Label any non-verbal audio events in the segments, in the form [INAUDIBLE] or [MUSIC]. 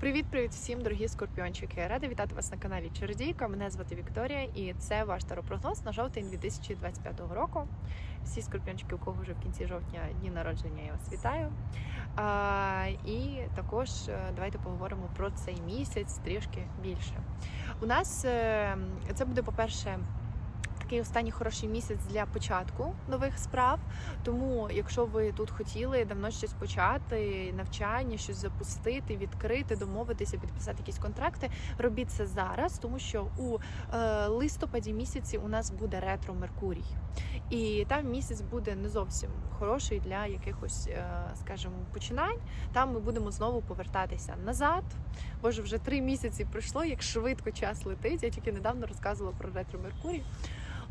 Привіт-привіт всім, дорогі скорпіончики! Рада вітати вас на каналі Чародійка. Мене звати Вікторія, і це ваш таропрогноз на жовтень 2025 року. Всі скорпіончики, у кого вже в кінці жовтня дні народження, я вас вітаю. А, і також е, давайте поговоримо про цей місяць трішки більше. У нас е, це буде, по-перше, такий останній хороший місяць для початку нових справ. Тому, якщо ви тут хотіли давно щось почати, навчання, щось запустити, відкрити, домовитися, підписати якісь контракти, робіть це зараз, тому що у е, листопаді місяці у нас буде ретро Меркурій, і там місяць буде не зовсім хороший для якихось, е, скажімо, починань. Там ми будемо знову повертатися назад. Боже, вже три місяці пройшло, як швидко час летить. Я тільки недавно розказувала про ретро Меркурій.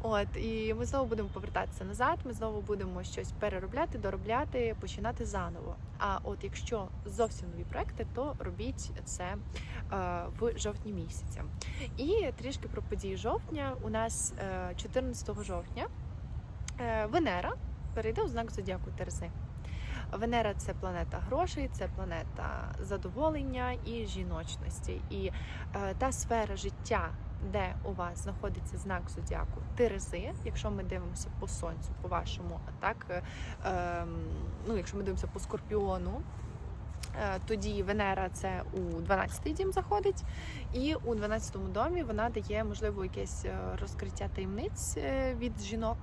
От і ми знову будемо повертатися назад. Ми знову будемо щось переробляти, доробляти, починати заново. А от якщо зовсім нові проекти, то робіть це е, в жовтні місяці. І трішки про події жовтня. У нас е, 14 жовтня е, Венера перейде у знак зодіаку Терези. Венера це планета грошей, це планета задоволення і жіночності. І е, та сфера життя, де у вас знаходиться знак зодіаку Терези, якщо ми дивимося по сонцю, по вашому, а так е, е, ну, якщо ми дивимося по скорпіону. е, Тоді Венера це у 12-й дім заходить, і у 12-му домі вона дає можливо якесь е, розкриття таємниць е, від жінок,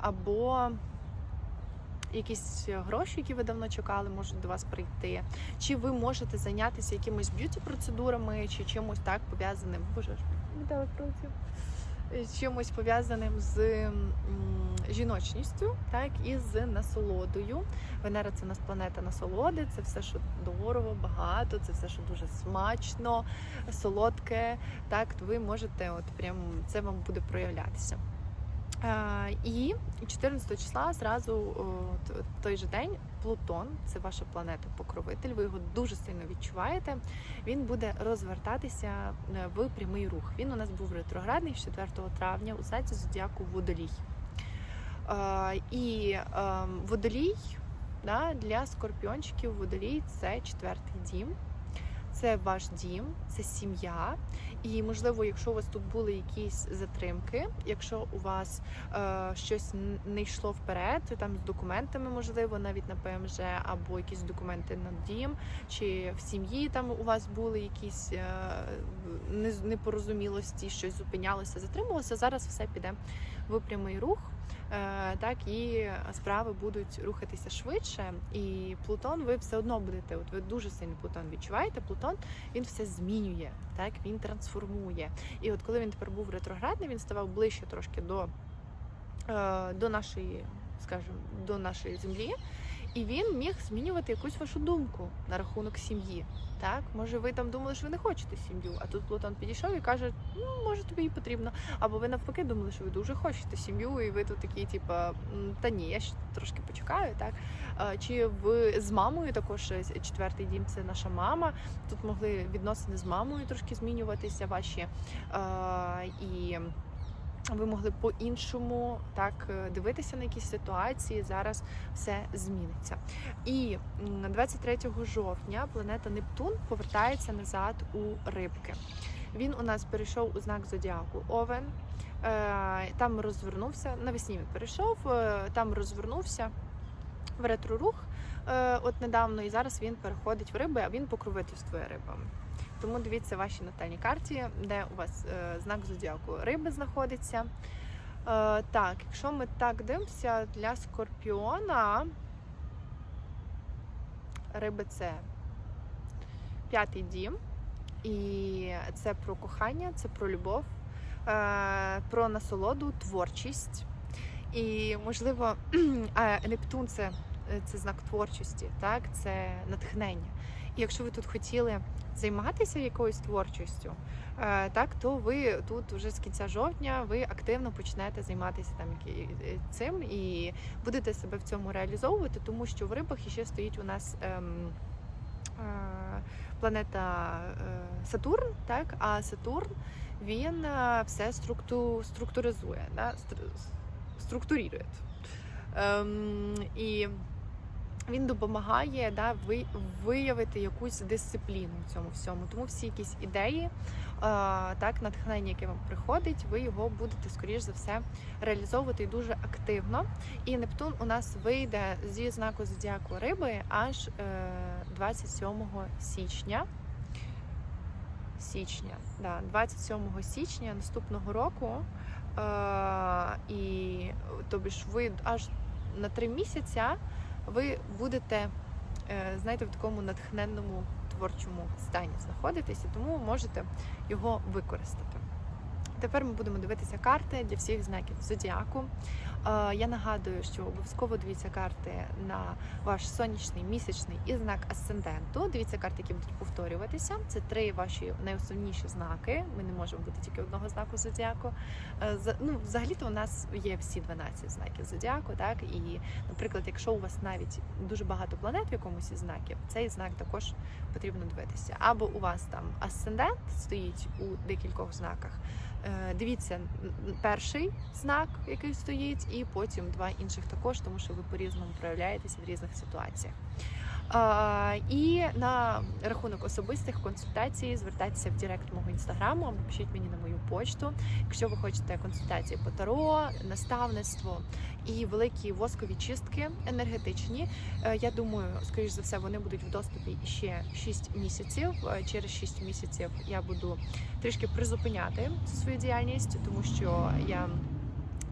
або якісь гроші, які ви давно чекали, можуть до вас прийти. Чи ви можете зайнятися якимись б'юті процедурами, чи чимось так пов'язаним? Боже ж. Е, Чимось пов'язаним з м, жіночністю, так і з насолодою. Венера це у нас планета насолоди, це все, що дорого, багато, це все, що дуже смачно, солодке. Так, то ви можете, от прям це вам буде проявлятися. Е, І 14 числа зразу той же день Плутон, це ваша планета покровитель. Ви його дуже сильно відчуваєте. Він буде розвертатися е, в прямий рух. Він у нас був ретроградний 4 травня у знаці зодіаку Водолій. Е, І е, водолій да, для скорпіончиків водолій це четвертий дім. Це ваш дім, це сім'я. І можливо, якщо у вас тут були якісь затримки, якщо у вас е, щось не йшло вперед, там з документами, можливо, навіть на ПМЖ, або якісь документи на дім, чи в сім'ї там у вас були якісь е, непорозумілості, щось зупинялося, затримувалося. Зараз все піде в прямий рух. Е, так і справи будуть рухатися швидше, і Плутон ви все одно будете. От ви дуже сильно Плутон відчуваєте. Плутон він все змінює, так він трансформує. І от коли він тепер був ретроградний, він ставав ближче трошки до, е, до нашої, скажімо, до нашої землі. І він міг змінювати якусь вашу думку на рахунок сім'ї. Так, може, ви там думали, що ви не хочете сім'ю, а тут Плутон підійшов і каже: ну може тобі і потрібно. Або ви навпаки думали, що ви дуже хочете сім'ю, і ви тут такі, типа, «М, та ні, я ще трошки почекаю, так. Чи ви з мамою також е, четвертий дім це наша мама. Тут могли відносини з мамою трошки змінюватися ваші. І ви могли по-іншому так е, дивитися на якісь ситуації. Зараз все зміниться. І м, 23 жовтня планета Нептун повертається назад у рибки. Він у нас перейшов у знак зодіаку Овен. Е, Там розвернувся навесні. Він перейшов, е, там розвернувся в ретрорух от недавно, і зараз він переходить в риби, а він покровительствує рибами. Тому дивіться ваші натальні карті, де у вас е, знак зодіаку риби знаходиться. Е, так, якщо ми так дивимося для скорпіона, риби це п'ятий дім, і це про кохання, це про любов, е, про насолоду, творчість. І можливо, [CLEARS THROAT] Нептун це, це знак творчості, так, це натхнення. Якщо ви тут хотіли займатися якоюсь творчістю, е, так то ви тут вже з кінця жовтня ви активно почнете займатися там цим і будете себе в цьому реалізовувати, тому що в рибах ще стоїть у нас. Ем, е, Планета е, Сатурн, так, а Сатурн він все структу, структуризує, структурірує. Ем, і він допомагає да, ви, виявити якусь дисципліну в цьому всьому. Тому всі якісь ідеї, е, так, натхнення, яке вам приходить, ви його будете, скоріш за все, реалізовувати дуже активно. І Нептун у нас вийде зі знаку зодіаку риби аж е, 27 січня. Січня, да, 27 січня наступного року. Е, і тобі ви аж на три місяця ви будете, е, знаєте, в такому натхненному творчому стані знаходитися, тому можете його використати. Тепер ми будемо дивитися карти для всіх знаків зодіаку. Е, Я нагадую, що обов'язково дивіться карти на ваш сонячний, місячний і знак асценденту. Дивіться карти, які будуть повторюватися. Це три ваші найосновніші знаки. Ми не можемо бути тільки одного знаку зодіаку. Е, Ну, взагалі-то у нас є всі 12 знаків зодіаку, так і, наприклад, якщо у вас навіть дуже багато планет в якомусь із знаків, цей знак також потрібно дивитися. Або у вас там асцендент стоїть у декількох знаках. Е, Дивіться перший знак, який стоїть, і потім два інших також, тому що ви по-різному проявляєтеся в різних ситуаціях. І на рахунок особистих консультацій звертайтеся в Директ мого інстаграму або пишіть мені на мою почту. Якщо ви хочете консультації по таро, наставництво і великі воскові чистки енергетичні, е, я думаю, скоріш за все, вони будуть в доступі ще 6 місяців. Е, Через 6 місяців я буду трішки призупиняти свою діяльність, тому що я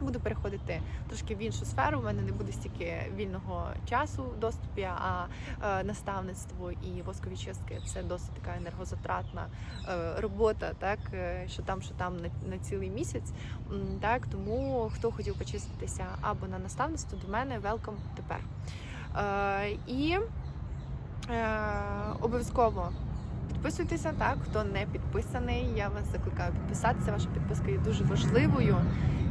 буду переходити трошки в іншу сферу. У мене не буде стільки вільного часу в доступі, а е, наставництво і воскові чистки це досить така енергозатратна е, робота, так е, що там, що там на, цілий місяць. Так тому хто хотів почиститися або на наставництво до мене, велком тепер. І обов'язково. Підписуйтеся, так хто не підписаний. Я вас закликаю підписатися. Ваша підписка є дуже важливою.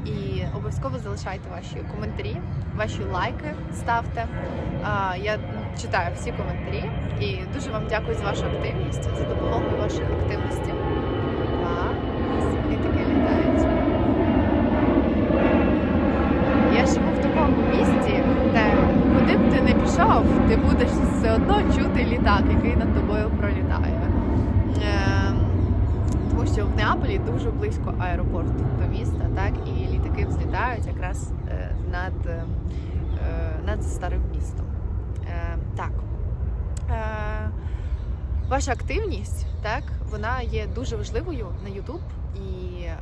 І обов'язково залишайте ваші коментарі, ваші лайки ставте. Я читаю всі коментарі і дуже вам дякую за вашу активність, за допомогу вашої активності. Я живу в такому місті, де куди б ти не пішов, ти будеш все одно чути літак, який над тобою пролітає. Е, що в Неаполі дуже близько аеропорт до міста, так і літаки взлітають якраз е, над, е, над старим містом. Е, так. Е, ваша активність, так, вона є дуже важливою на YouTube, і е,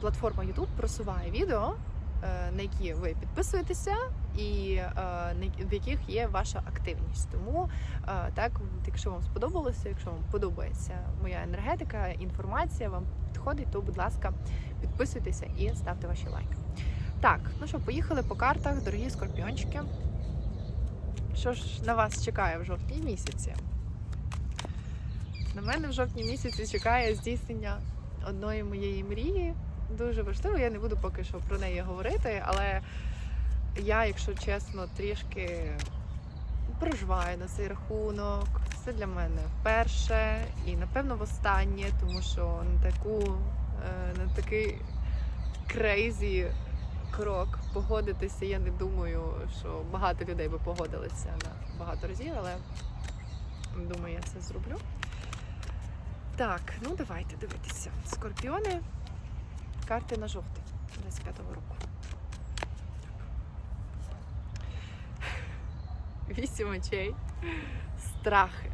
платформа YouTube просуває відео, е, на які ви підписуєтеся, і е, в яких є ваша активність. Тому е, так, якщо вам сподобалося, якщо вам подобається моя енергетика, інформація вам підходить, то будь ласка, підписуйтеся і ставте ваші лайки. Так, ну що, поїхали по картах, дорогі скорпіончики. Що ж на вас чекає в жовтні місяці? На мене в жовтні місяці чекає здійснення одної моєї мрії. Дуже важливо, я не буду поки що про неї говорити, але я, якщо чесно, трішки проживаю на цей рахунок. Це для мене вперше і напевно востаннє, тому що на таку е, на такий крейзі крок погодитися. Я не думаю, що багато людей би погодилися на багато разів, але думаю, я це зроблю. Так, ну давайте дивитися. Скорпіони, карти на жовтий 25-го року. Вісім очей. Страхи.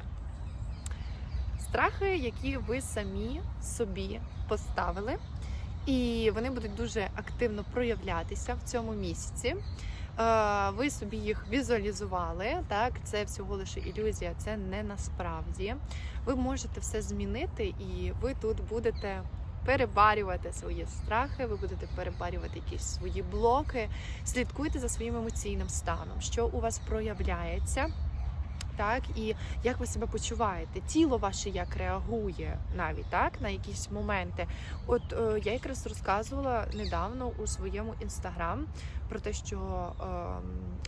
Страхи, які ви самі собі поставили, і вони будуть дуже активно проявлятися в цьому місяці. Е, Ви собі їх візуалізували. Так, це всього лише ілюзія, це не насправді. Ви можете все змінити, і ви тут будете перебарювати свої страхи, ви будете перебарювати якісь свої блоки. Слідкуйте за своїм емоційним станом, що у вас проявляється. Так, і як ви себе почуваєте? Тіло ваше як реагує навіть так на якісь моменти. От е, я якраз розказувала недавно у своєму інстаграм про те, що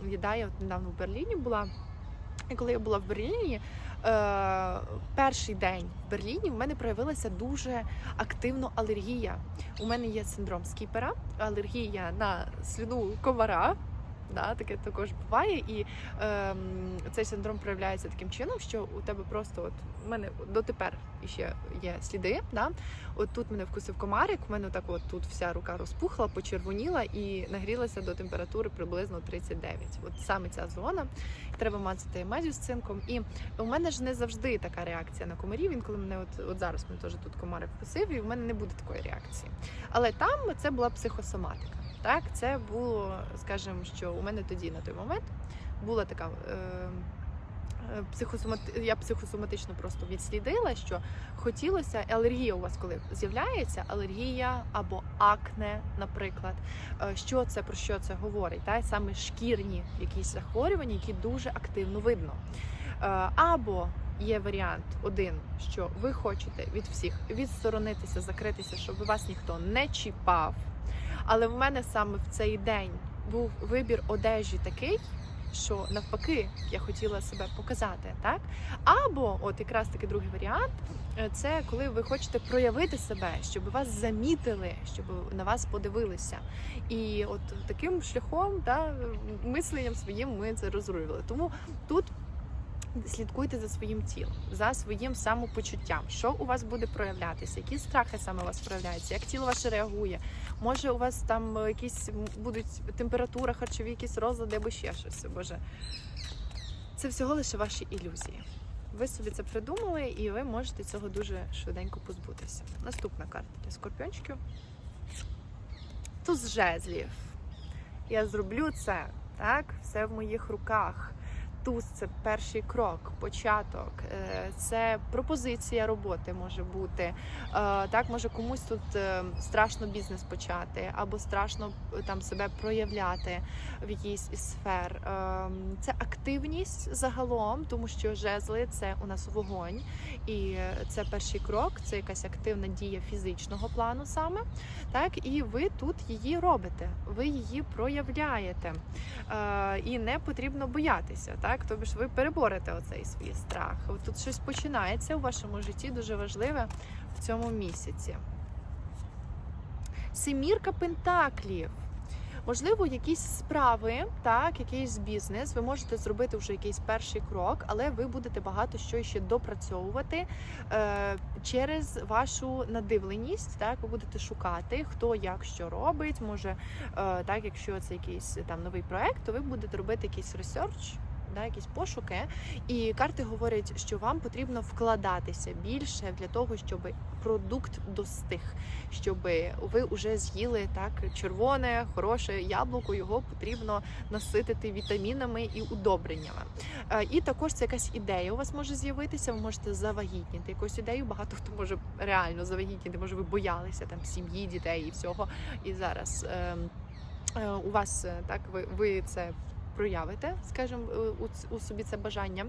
е, я, от недавно в Берліні була. І коли я була в Берліні, е, перший день в Берліні в мене проявилася дуже активно алергія. У мене є синдром скіпера, алергія на слюну комара. Да, таке також буває, і ем, цей синдром проявляється таким чином, що у тебе просто от у мене дотепер ще є сліди. Да? От тут мене вкусив комарик, у мене так от тут вся рука розпухла, почервоніла і нагрілася до температури приблизно 39. От саме ця зона. Треба мацати мазю з цинком. І у мене ж не завжди така реакція на комарів. Він коли мене от, от зараз мене теж тут комарик вкусив, і в мене не буде такої реакції. Але там це була психосоматика. Так, це було, скажімо, що у мене тоді на той момент була така. Е, е, Психосомати... Я психосоматично просто відслідила, що хотілося алергія у вас, коли з'являється алергія або акне, наприклад. Е, Що це про що це говорить? Та саме шкірні якісь захворювання, які дуже активно видно. Е, Або є варіант один, що ви хочете від всіх відсторонитися, закритися, щоб вас ніхто не чіпав. Але в мене саме в цей день був вибір одежі такий, що навпаки я хотіла себе показати, так? Або, от якраз таки другий варіант, це коли ви хочете проявити себе, щоб вас замітили, щоб на вас подивилися. І от таким шляхом, да, мисленням своїм ми це розрулювали. Тому тут. Слідкуйте за своїм тілом, за своїм самопочуттям, що у вас буде проявлятися, які страхи саме у вас проявляються, як тіло ваше реагує. Може, у вас там е, якісь будуть температура, харчові, якісь розлади або ще щось. Боже, це всього лише ваші ілюзії. Ви собі це придумали, і ви можете цього дуже швиденько позбутися. Наступна карта для скорпіончиків. Туз жезлів. Я зроблю це. Так, все в моїх руках. Туз це перший крок, початок, е, це пропозиція роботи може бути. Е, Так, може комусь тут е, страшно бізнес почати, або страшно там себе проявляти в якійсь із сфер. Це активність загалом, тому що жезли це у нас вогонь, і це перший крок, це якась активна дія фізичного плану саме. Так, і ви тут її робите, ви її проявляєте. І не потрібно боятися, так? Тобто ж ви переборете оцей свій страх. Тут щось починається у вашому житті дуже важливе в цьому місяці. Семірка пентаклів. Можливо, якісь справи, так, якийсь бізнес, ви можете зробити вже якийсь перший крок, але ви будете багато що ще допрацьовувати е, через вашу надивленість. Так, ви будете шукати, хто як що робить. Може, е, так, якщо це якийсь там новий проект, то ви будете робити якийсь ресерч. Да, якісь пошуки, і карти говорять, що вам потрібно вкладатися більше для того, щоб продукт достиг, щоб ви вже з'їли так червоне, хороше яблуко. Його потрібно наситити вітамінами і удобреннями. Е, І також це якась ідея у вас може з'явитися. Ви можете завагітніти якусь ідею. Багато хто може реально завагітніти. Може, ви боялися там сім'ї, дітей і всього. І зараз е, е, у вас е, так ви, ви це. Проявите, скажімо, е, у, у собі це бажання.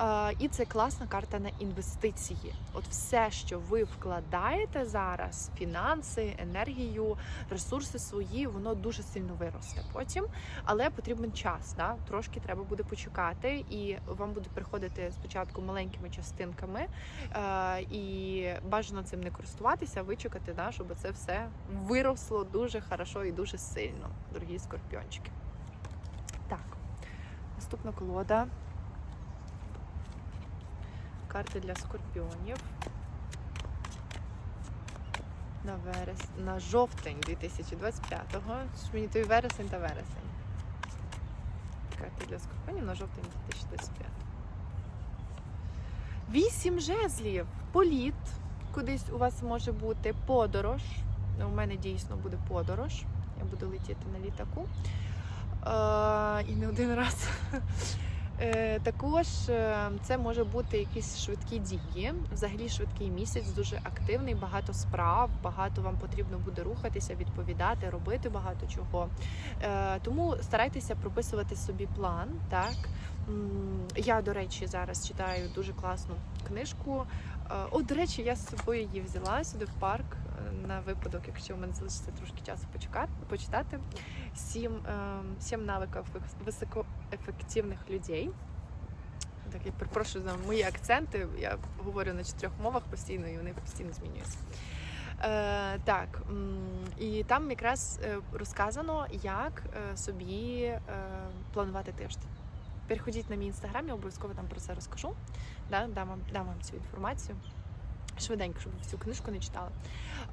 Е, і це класна карта на інвестиції. От все, що ви вкладаєте зараз, фінанси, енергію, ресурси свої, воно дуже сильно виросте потім. Але потрібен час. Да? Трошки треба буде почекати, і вам буде приходити спочатку маленькими частинками, е, і бажано цим не користуватися, вичекати, да, щоб це все виросло дуже хорошо і дуже сильно, дорогі скорпіончики. Так, наступна колода. Карти для скорпіонів. На верес... на жовтень 2025-го. Що ж Мені той вересень та вересень. Карти для скорпіонів на жовтень 2025. Вісім жезлів. Політ. Кудись у вас може бути подорож. Ну, У мене дійсно буде подорож. Я буду летіти на літаку. І не один раз. [LAUGHS] Е, Також е, це може бути якісь швидкі дії. Взагалі швидкий місяць, дуже активний, багато справ, багато вам потрібно буде рухатися, відповідати, робити багато чого. Е, Тому старайтеся прописувати собі план. Так я, до речі, зараз читаю дуже класну книжку. О, до речі, я з собою її взяла сюди в парк на випадок, якщо у мене залишиться трошки часу почекати, почитати. Сім, е, сім навиків високоефективних людей. Так, я перепрошую за мої акценти. Я говорю на чотирьох мовах постійно, і вони постійно змінюються. Е, так, і там якраз е, розказано, як е, собі е, планувати тиждень. Переходіть на мій інстаграм, я обов'язково там про це розкажу. Да, дам, вам, дам вам цю інформацію. Швиденько, щоб всю книжку не читали.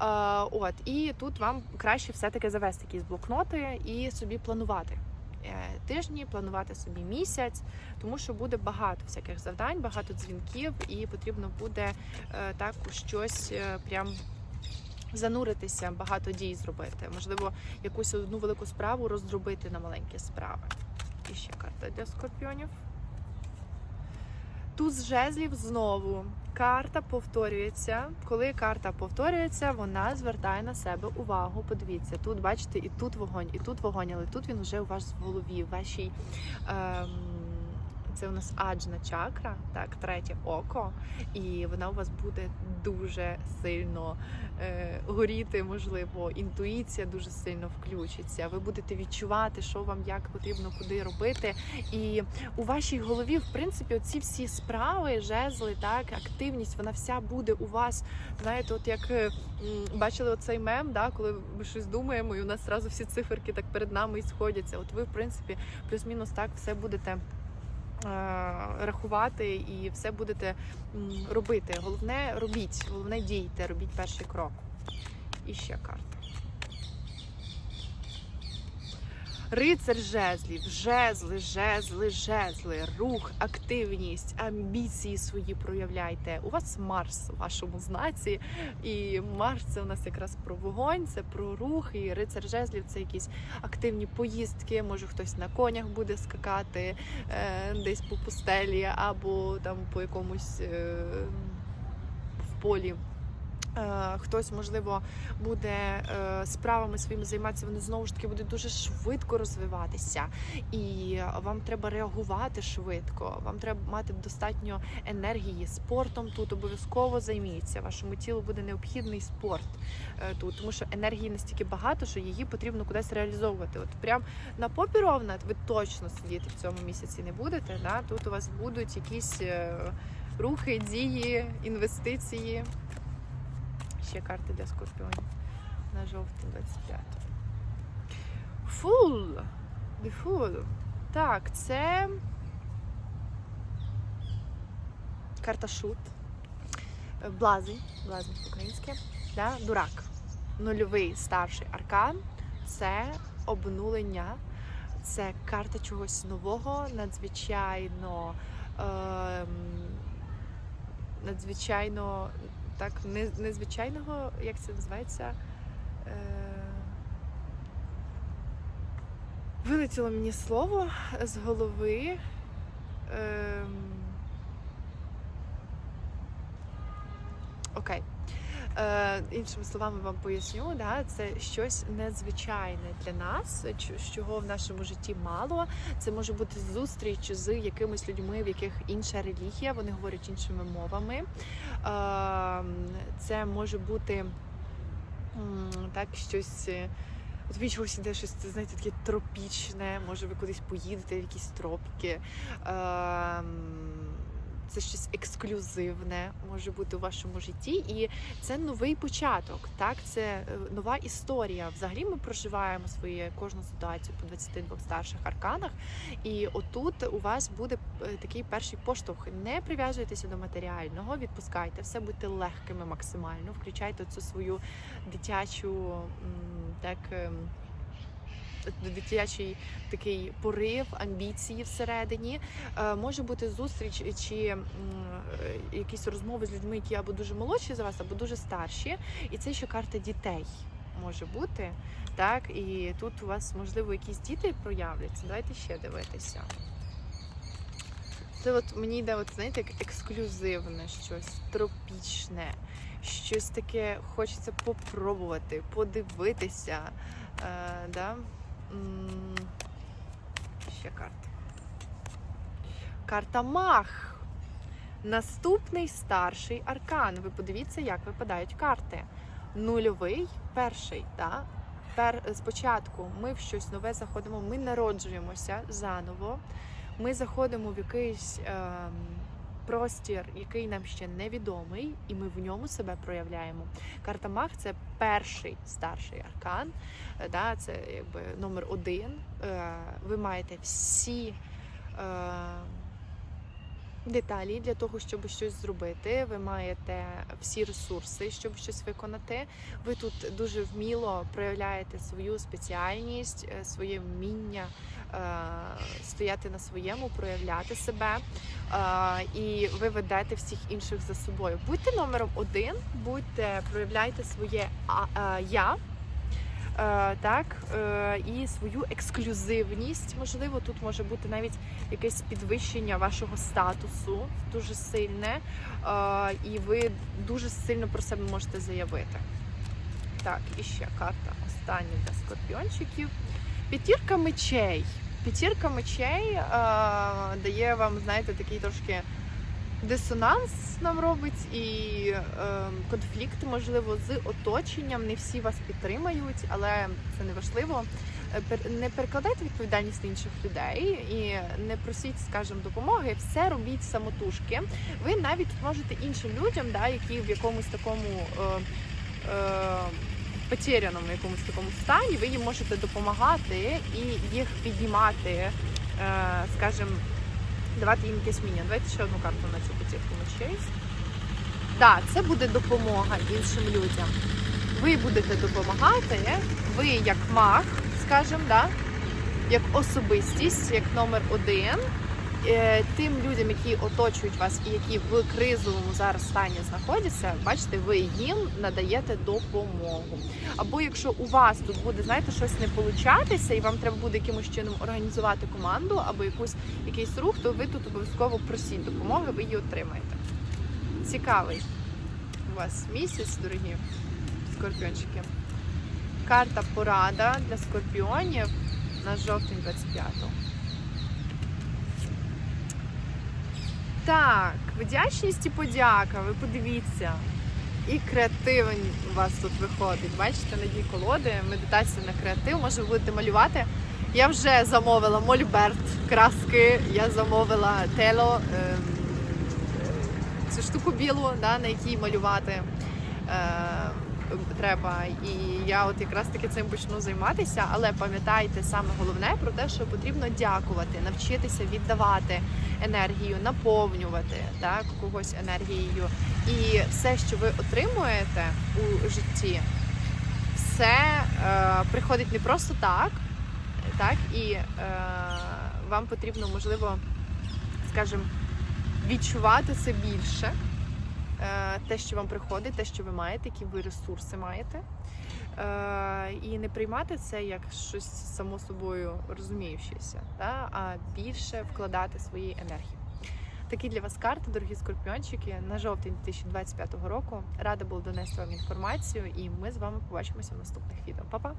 Е, от, і тут вам краще все-таки завести якісь блокноти і собі планувати е, тижні, планувати собі місяць, тому що буде багато всяких завдань, багато дзвінків, і потрібно буде е, так щось е, прям зануритися, багато дій зробити. Можливо, якусь одну велику справу роздробити на маленькі справи. І ще карта для скорпіонів. Туз жезлів знову. Карта повторюється. Коли карта повторюється, вона звертає на себе увагу. Подивіться, тут бачите, і тут вогонь, і тут вогонь, але тут він вже у вас в голові, в вашій. Ем, це у нас аджна чакра, так, третє око, і вона у вас буде дуже сильно е, горіти, можливо, інтуїція дуже сильно включиться. Ви будете відчувати, що вам як потрібно куди робити. І у вашій голові, в принципі, оці всі справи, жезли, так, активність, вона вся буде у вас. Знаєте, от як е, бачили оцей мем, да, коли ми щось думаємо, і у нас зразу всі циферки так перед нами і сходяться. От ви, в принципі, плюс-мінус так все будете. Е, Рахувати і все будете робити. Головне робіть, головне дійте, робіть перший крок. І ще карта. Рицар жезлів, жезли, жезли, жезли, рух, активність, амбіції свої проявляйте. У вас Марс у вашому знаці, і Марс це у нас якраз про вогонь, це про рух. І рицар жезлів це якісь активні поїздки. Може хтось на конях буде скакати е, десь по пустелі або там по якомусь е, полі. Е, Хтось, можливо, буде е, справами своїми займатися, вони знову ж таки будуть дуже швидко розвиватися, і вам треба реагувати швидко. Вам треба мати достатньо енергії. Спортом тут обов'язково займіться. Вашому тілу буде необхідний спорт е, тут, тому що енергії настільки багато, що її потрібно кудись реалізовувати. От прям на попі ровна ви точно сидіти в цьому місяці не будете. Да? Тут у вас будуть якісь рухи, дії, інвестиції. Ще карти для скорпіонів на жовтень 25. Фул. The. Так, це карта шут. Блазень. Блазень по-українськи. Да? Дурак. Нульовий старший аркан. Це обнулення. Це карта чогось нового, надзвичайно. Ем, надзвичайно так, незвичайного, як це називається? Е... Вилетіло мені слово з голови. Е... Окей. Е, іншими словами вам поясню, да, це щось незвичайне для нас, чого в нашому житті мало. Це може бути зустріч з якимись людьми, в яких інша релігія, вони говорять іншими мовами. Е, це може бути так щось. е, От ви чогось іде щось, знаєте, таке тропічне, може ви кудись поїдете в якісь тропки. Ем, Це щось ексклюзивне може бути у вашому житті, і це новий початок. Так, це е, нова історія. Взагалі ми проживаємо свою кожну ситуацію по 22 старших арканах. І отут у вас буде е, такий перший поштовх. Не прив'язуйтеся до матеріального, відпускайте все, будьте легкими максимально. Включайте цю свою дитячу так. Дитячий такий порив, амбіції всередині. Е, може бути зустріч чи е, якісь розмови з людьми, які або дуже молодші за вас, або дуже старші. І це ще карта дітей може бути. Так, і тут у вас, можливо, якісь діти проявляться. Давайте ще дивитися. Це от мені йде, от, знаєте, як ексклюзивне щось, тропічне, щось таке хочеться попробувати, подивитися. Е, да? Ще карта. Карта Мах. Наступний старший аркан. Ви подивіться, як випадають карти. Нульовий, перший. Да? Пер, спочатку ми в щось нове заходимо, ми народжуємося заново. Ми заходимо в якийсь ем, простір, який нам ще невідомий, і ми в ньому себе проявляємо. Карта Маг це перший старший аркан. е, Да, це якби номер один. Е, Ви маєте всі. е, Деталі для того, щоб щось зробити, ви маєте всі ресурси, щоб щось виконати. Ви тут дуже вміло проявляєте свою спеціальність, своє вміння стояти на своєму, проявляти себе, е, і ви ведете всіх інших за собою. Будьте номером один, будьте, проявляйте своє е, я. Е, так, е, і свою ексклюзивність. Можливо, тут може бути навіть якесь підвищення вашого статусу, дуже сильне, е, і ви дуже сильно про себе можете заявити. Так, і ще карта остання для скорпіончиків. П'ятірка мечей. П'ятірка мечей е, дає вам, знаєте, такий трошки дисонанс нам робить і е, конфлікт, можливо, з оточенням. Не всі вас підтримають, але це не важливо. Е, Не перекладайте відповідальність на інших людей і не просіть, скажімо, допомоги. Все робіть самотужки. Ви навіть можете іншим людям, да, які в якомусь такому. Е, е, Потеряному якомусь такому стані, ви їм можете допомагати і їх піднімати, е, скажімо, давати їм якесь міння. Давайте ще одну карту на цю п'ятірку мечей. Так, це буде допомога іншим людям. Ви будете допомагати, ви як маг, скажімо, да? як особистість, як номер один. Е, Тим людям, які оточують вас і які в кризовому зараз стані знаходяться, бачите, ви їм надаєте допомогу. Або якщо у вас тут буде, знаєте, щось не получатися, і вам треба буде якимось чином організувати команду або якусь якийсь рух, то ви тут обов'язково просіть допомоги, ви її отримаєте. Цікавий у вас місяць, дорогі скорпіончики. Карта порада для скорпіонів на жовтень 25-го. Так, вдячність і подяка. Ви подивіться. І креативень у вас тут виходить. Бачите, надій колоди, медитація на креатив. Може, ви будете малювати. Я вже замовила мольберт, краски, я замовила тело, ем, цю штуку білу, да, на якій малювати е, треба. І я от якраз таки цим почну займатися. Але пам'ятайте саме головне про те, що потрібно дякувати, навчитися віддавати енергію, наповнювати так, когось енергією. І все, що ви отримуєте у житті, все е, приходить не просто так, так і е, вам потрібно, можливо, скажімо, відчувати це більше. Е, те, що вам приходить, те, що ви маєте, які ви ресурси маєте. Е, і не приймати це як щось само собою розуміючеся, а більше вкладати свої енергії. Такі для вас карти, дорогі скорпіончики, на жовтень 2025 року. Рада була донести вам інформацію, і ми з вами побачимося в наступних відео. Па-па!